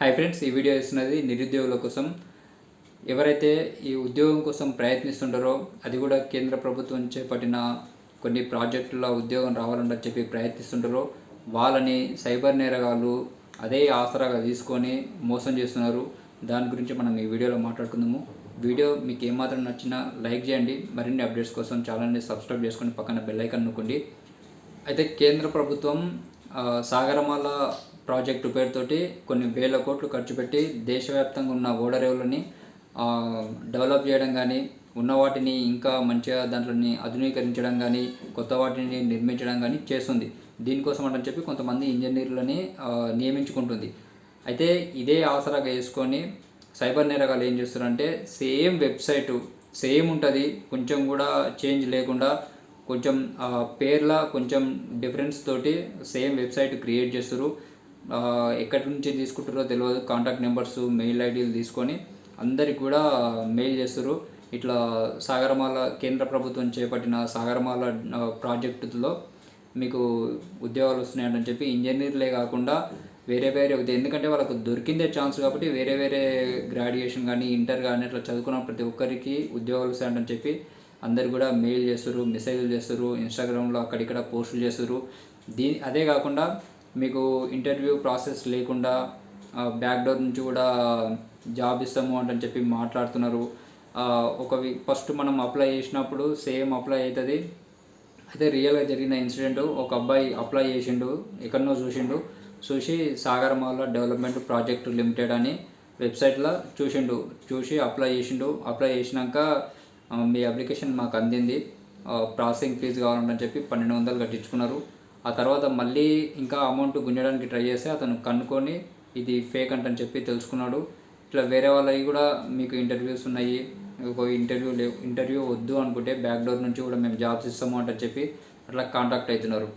Hi friends ఈ video ఇస్తున్నది నిరుద్యోగుల కోసం. ఎవరైతే ఈ ఉద్యోగం కోసం ప్రయత్నిస్తుంటారో అది కూడా కేంద్ర ప్రభుత్వం చేపట్టిన కొన్ని ప్రాజెక్టుల ఉద్యోగం రావాలని చెప్పి ప్రయత్నిస్తుంటారో వాళ్ళని సైబర్ నేరగాళ్ళు అదే ఆసరాగా తీసుకొని మోసం చేస్తున్నారు. దాని గురించి మనం ఈ వీడియోలో మాట్లాడుకుందాము. వీడియో మీకు ఏమాత్రం నచ్చినా లైక్ చేయండి. మరిన్ని అప్డేట్స్ కోసం ఛానల్ని సబ్స్క్రైబ్ చేసుకొని పక్కన బెల్ ఐకాన్ నొక్కండి. అయితే కేంద్ర ప్రభుత్వం సాగరమాల ప్రాజెక్టు పేరుతోటి కొన్ని వేల కోట్లు ఖర్చు పెట్టి దేశవ్యాప్తంగా ఉన్న ఓడరేవులని డెవలప్ చేయడం కానీ ఉన్న వాటిని ఇంకా మంచిగా దాంట్లోని ఆధునీకరించడం కానీ కొత్త వాటిని నిర్మించడం కానీ చేస్తుంది. దీనికోసం అని చెప్పి కొంతమంది ఇంజనీర్లని నియమించుకుంటుంది. అయితే ఇదే ఆసరాగా వేసుకొని సైబర్ నేరగాలు ఏం చేస్తారంటే సేమ్ వెబ్సైటు సేమ్ ఉంటుంది. కొంచెం కూడా చేంజ్ లేకుండా కొంచెం పేర్ల కొంచెం డిఫరెన్స్ తోటి సేమ్ వెబ్సైట్ క్రియేట్ చేస్తారు ఎక్కడి నుంచి తీసుకుంటారో తెలియదు కాంటాక్ట్ నెంబర్స్ మెయిల్ ఐడీలు తీసుకొని అందరికి కూడా మెయిల్ చేస్తారు. ఇట్లా సాగరమాల కేంద్ర ప్రభుత్వం చేపట్టిన సాగరమాల ప్రాజెక్టులో మీకు ఉద్యోగాలు వస్తున్నాయని చెప్పి ఇంజనీర్లే కాకుండా వేరే వేరే ఎందుకంటే వాళ్ళకు దొరికిందే ఛాన్స్ కాబట్టి వేరే వేరే గ్రాడ్యుయేషన్ కానీ ఇంటర్ కానీ ఇట్లా చదువుకున్న ప్రతి ఒక్కరికి ఉద్యోగాలు వస్తాయని చెప్పి అందరు కూడా మెయిల్ చేస్తారు మెసేజ్లు చేస్తారు ఇన్స్టాగ్రామ్లో అక్కడిక్కడ పోస్టులు చేస్తారు. దీ అదే కాకుండా మీకు ఇంటర్వ్యూ ప్రాసెస్ లేకుండా బ్యాక్ డోర్ నుంచి కూడా జాబ్ ఇస్తాము అని చెప్పి మాట్లాడుతున్నారు. ఒక ఫస్ట్ మనం అప్లై చేసినప్పుడు సేమ్ అప్లై అవుతుంది అయితే రియల్గా జరిగిన ఇన్సిడెంట్ ఒక అబ్బాయి అప్లై చేసిండు ఎక్కడనో చూసిండు. చూసి Sagar Mala development project limited అని వెబ్సైట్లో చూసిండు. చూసి అప్లై చేసిండు. అప్లై చేసినాక మీ అప్లికేషన్ మాకు అందింది. ప్రాసెసింగ్ ఫీజు కావాలంటని చెప్పి పన్నెండు వందలు కట్టించుకున్నారు. ఆ తర్వాత మళ్ళీ ఇంకా అమౌంట్ గుంజడానికి ట్రై చేస్తే అతను కనుక్కొని ఇది ఫేక్ అంటని చెప్పి తెలుసుకున్నాడు. ఇట్లా వేరే వాళ్ళవి కూడా మీకు ఇంటర్వ్యూస్ ఉన్నాయి. ఒక ఇంటర్వ్యూ లేవు. ఇంటర్వ్యూ వద్దు అనుకుంటే బ్యాక్ డోర్ నుంచి కూడా మేము జాబ్స్ ఇస్తాము అంటని చెప్పి అట్లా కాంటాక్ట్ అవుతున్నారు.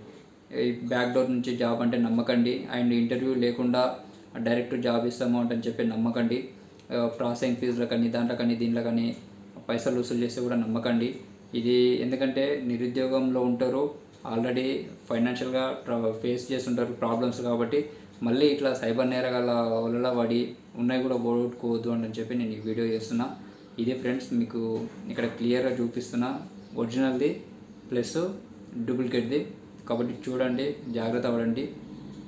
ఈ బ్యాక్ డోర్ నుంచి జాబ్ అంటే నమ్మకండి. అండ్ ఇంటర్వ్యూ లేకుండా డైరెక్ట్ జాబ్ ఇస్తాము అంటని చెప్పి నమ్మకండి. ప్రాసెసింగ్ ఫీజులో కానీ దాంట్లో కానీ దీంట్లో కానీ పైసలు వసూలు చేస్తే కూడా నమ్మకండి. ఇది ఎందుకంటే నిరుద్యోగంలో ఉంటారు. ఆల్రెడీ ఫైనాన్షియల్గా ఫేస్ చేస్తుంటారు ప్రాబ్లమ్స్ కాబట్టి మళ్ళీ ఇట్లా సైబర్ నేరగాల వల్ల పడి ఉన్నాయి కూడా పోగొట్టుకోవద్దు అని చెప్పి నేను ఈ వీడియో చేస్తున్నా. ఇదే ఫ్రెండ్స్ మీకు ఇక్కడ క్లియర్గా చూపిస్తున్నా ఒరిజినల్ది ప్లస్ డూప్లికేట్ది. కాబట్టి చూడండి జాగ్రత్త పడండి.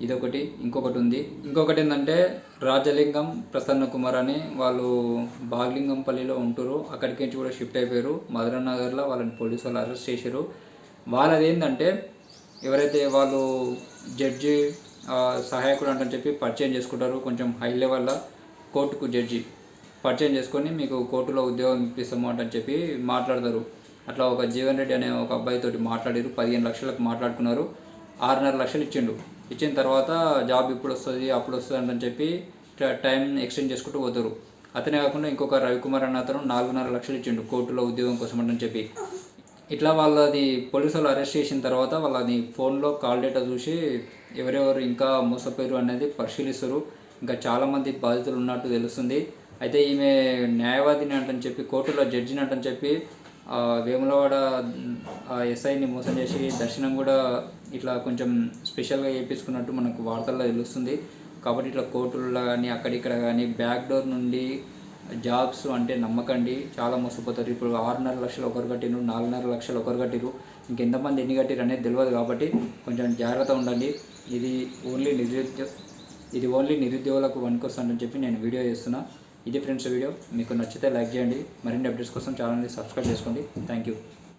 ఇదొకటి. ఇంకొకటి ఉంది. ఇంకొకటి ఏంటంటే రాజలింగం ప్రసన్న కుమార్ అని వాళ్ళు బాగ్లింగంపల్లిలో ఉంటారు అక్కడికి నుంచి కూడా షిఫ్ట్ అయిపోయారు. మధుర నగర్లో వాళ్ళని పోలీసు వాళ్ళు అరెస్ట్ చేశారు. వాళ్ళది ఏంటంటే ఎవరైతే వాళ్ళు జడ్జి సహాయకుడు అంటని చెప్పి పరిచయం చేసుకుంటారు కొంచెం హై లెవెల్లో కోర్టుకు జడ్జి. పరిచయం చేసుకొని మీకు కోర్టులో ఉద్యోగం ఇప్పిస్తాము అంటని చెప్పి మాట్లాడతారు. అట్లా ఒక జీవన్ రెడ్డి అనే ఒక అబ్బాయితోటి మాట్లాడారు. పదిహేను లక్షలకు మాట్లాడుకున్నారు. ఆరున్నర లక్షలు ఇచ్చిండు. ఇచ్చిన తర్వాత జాబ్ ఇప్పుడు వస్తుంది అప్పుడు వస్తుంది అని చెప్పి టైం ఎక్స్టెండ్ చేసుకుంటూ పోతారు. అతనే కాకుండా ఇంకొక రవికుమార్ అన్న అతను నాలుగున్నర లక్షలు ఇచ్చిండు కోర్టులో ఉద్యోగం కోసం అంటని చెప్పి. ఇట్లా వాళ్ళది పోలీసు వాళ్ళు అరెస్ట్ చేసిన తర్వాత వాళ్ళది ఫోన్లో కాల్ డేటా చూసి ఎవరెవరు ఇంకా మోసపోయారు అనేది పరిశీలిస్తారు. ఇంకా చాలామంది బాధితులు ఉన్నట్టు తెలుస్తుంది. అయితే ఈమె న్యాయవాదిని అంటని చెప్పి కోర్టులో జడ్జిని అంటని చెప్పి వేములవాడ ఆ ఎస్ఐని మోసం చేసి దర్శనం కూడా ఇట్లా కొంచెం స్పెషల్గా చేయించుకున్నట్టు మనకు వార్తల్లో తెలుస్తుంది. కాబట్టి ఇట్లా కోర్టుల్లో కానీ అక్కడిక్కడ కానీ బ్యాక్ డోర్ నుండి జాబ్స్ అంటే నమ్మకండి. చాలా మోసపోతారు. ఇప్పుడు ఆరున్నర లక్షలు ఒకరు కట్టిరు నాలుగున్నర లక్షలు ఒకరు కట్టిరు ఇంకెంతమంది ఎన్ని కట్టిరు అనేది తెలియదు కాబట్టి కొంచెం జాగ్రత్త ఉండండి. ఇది ఓన్లీ నిరుద్యోగ ఇది ఓన్లీ నిరుద్యోగులకు వనికొస్తుందని చెప్పి నేను వీడియో చేస్తున్నా. ఇది ఫ్రెండ్స్ వీడియో. మీకు నచ్చితే లైక్ చేయండి. మరిన్ని అప్డేట్స్ కోసం ఛానల్ని సబ్స్క్రైబ్ చేసుకోండి. Thank you.